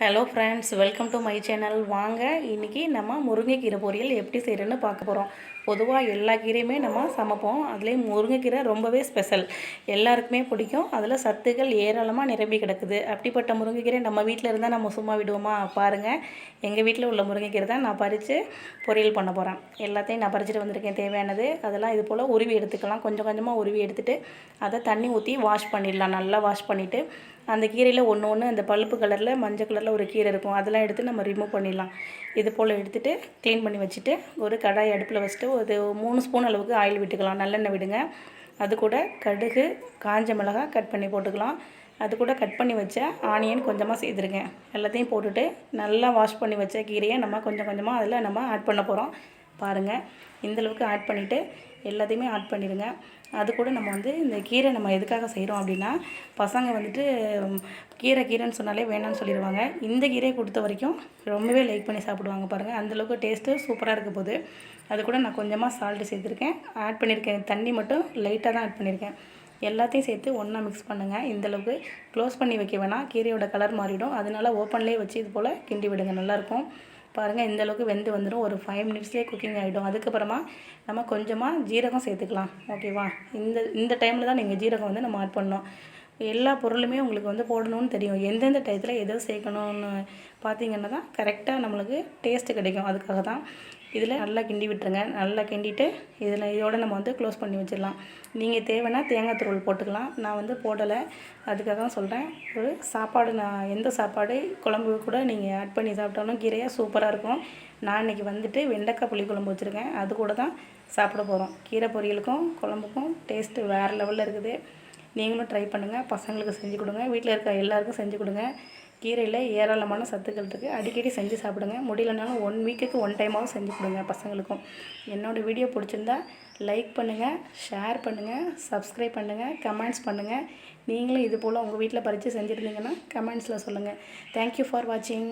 Hello friends welcome to my channel வாங்க இன்றைக்கி நம்ம முருங்கைக்கீரை பொரியல் எப்படி செய்கிறேன்னு பார்க்க போகிறோம் பொதுவாக எல்லா கீரையுமே நம்ம சமைப்போம். அதுலேயும் முருங்கைக்கீரை ரொம்பவே ஸ்பெஷல் எல்லாருக்குமே பிடிக்கும். அதில் சத்துக்கள் ஏராளமாக நிரம்பி கிடக்குது. அப்படிப்பட்ட முருங்கைக்கீரை நம்ம வீட்டில் இருந்தால் நம்ம சும்மா விடுவோமா? பாருங்கள் எங்கள் வீட்டில் உள்ள முருங்கைக்கீரை தான் நான் பறித்து பொரியல் பண்ண போகிறேன் எல்லாத்தையும் நான் பறிச்சுட்டு வந்திருக்கேன். தேவையானது. அதெல்லாம் இது போல் உருவி எடுத்துக்கலாம். கொஞ்சம் கொஞ்சமாக உருவி எடுத்துகிட்டு அதை தண்ணி ஊற்றி வாஷ் பண்ணிடலாம். நல்லா வாஷ் பண்ணிவிட்டு அந்த கீரையில் ஒன்று ஒன்று அந்த பழுப்பு கலரில் மஞ்சள் கலரில் ஒரு கீரை இருக்கும். அதெல்லாம் எடுத்து நம்ம ரிமூவ் பண்ணிடலாம். இது போல் எடுத்துகிட்டு க்ளீன் பண்ணி வச்சுட்டு ஒரு கடாய் அடுப்பில் வச்சுட்டு ஒரு மூணு ஸ்பூன் அளவுக்கு ஆயில் விட்டுக்கலாம். நல்லெண்ணெய் விடுங்க. அது கூட கடுகு காஞ்ச மிளகாய் கட் பண்ணி போட்டுக்கலாம். அது கூட கட் பண்ணி வச்ச ஆனியன் கொஞ்சமாக சேர்த்துருங்க. எல்லாத்தையும் போட்டுட்டு நல்லா வாஷ் பண்ணி வச்ச கீரையை நம்ம கொஞ்சம் கொஞ்சமாக அதில் நம்ம ஆட் பண்ண போகிறோம் பாருங்கள் இந்தளவுக்கு ஆட் பண்ணிவிட்டு எல்லாத்தையுமே ஆட் பண்ணிடுங்க அது கூட நம்ம வந்து இந்த கீரை நம்ம எதுக்காக செய்கிறோம் அப்படின்னா பசங்க வந்துட்டு கீரை கீரைன்னு சொன்னாலே வேணாம்னு சொல்லிடுவாங்க இந்த கீரையை கொடுத்த வரைக்கும் ரொம்பவே லைக் பண்ணி சாப்பிடுவாங்க பாருங்கள் அந்தளவுக்கு டேஸ்ட்டு சூப்பராக இருக்க போகுது அது கூட நான் கொஞ்சமாக சால்ட்டு சேர்த்துருக்கேன். ஆட் பண்ணியிருக்கேன் தண்ணி மட்டும் லைட்டாக தான் ஆட் பண்ணியிருக்கேன் எல்லாத்தையும் சேர்த்து ஒன்றா மிக்ஸ் பண்ணுங்கள் இந்தளவுக்கு க்ளோஸ் பண்ணி வைக்க வேணாம். கீரையோட கலர் மாறிவிடும் அதனால ஓப்பன்லேயே வச்சு இது போல் கிண்டி விடுங்க. நல்லாயிருக்கும் பாருங்கள் இந்த அளவுக்கு வெந்து வந்துடும் ஒரு ஃபைவ் மினிட்ஸ்லேயே குக்கிங் ஆகிடும் அதுக்கப்புறமா நம்ம கொஞ்சமாக ஜீரகம் சேர்த்துக்கலாம். ஓகேவா இந்த இந்த டைமில் தான் நீங்கள் ஜீரகம் வந்து நம்ம ஆட் பண்ணணும். எல்லா பொருளுமே உங்களுக்கு வந்து போடணும்னு தெரியும். எந்தெந்த டயத்தில் எதை சேர்க்கணும்னு பார்த்தீங்கன்னா தான் கரெக்டாக நம்மளுக்கு டேஸ்ட்டு கிடைக்கும். அதுக்காக தான் இதில் நல்லா கிண்டி விட்டுருங்க. நல்லா கிண்டிட்டு இதில் இதோட நம்ம வந்து க்ளோஸ் பண்ணி வச்சிடலாம். நீங்கள் தேவைன்னா தேங்காய் துருவல் போட்டுக்கலாம். நான் வந்து போடலை. அதுக்காக தான் சொல்கிறேன் ஒரு சாப்பாடு நான் எந்த சாப்பாடு குழம்பு கூட நீங்கள் ஆட் பண்ணி சாப்பிட்டாலும் கீரையாக சூப்பராக இருக்கும். நான் இன்றைக்கி வந்துட்டு வெண்டைக்காய் புளி குழம்பு வச்சுருக்கேன். அது கூட தான் சாப்பிட போகிறோம் கீரை பொரியலுக்கும் குழம்புக்கும் டேஸ்ட்டு வேறு லெவலில் இருக்குது. நீங்களும் ட்ரை பண்ணுங்கள் பசங்களுக்கு செஞ்சு கொடுங்க வீட்டில் இருக்க எல்லாருக்கும் செஞ்சு கொடுங்க. கீரையில் ஏராளமான சத்துக்கள் இருக்குது அடிக்கடி செஞ்சு சாப்பிடுங்க. முடியலனாலும் ஒன் வீக்குக்கு ஒன் டைமாகவும் செஞ்சு கொடுங்க பசங்களுக்கும். என்னோடய வீடியோ பிடிச்சிருந்தா லைக் பண்ணுங்கள் ஷேர் பண்ணுங்கள் சப்ஸ்கிரைப் பண்ணுங்கள் கமெண்ட்ஸ் பண்ணுங்கள் நீங்களும் இது போல் உங்கள் வீட்டில் பறித்து செஞ்சுருந்தீங்கன்னா கமெண்ட்ஸில் சொல்லுங்கள் தேங்க்யூ ஃபார் வாட்சிங்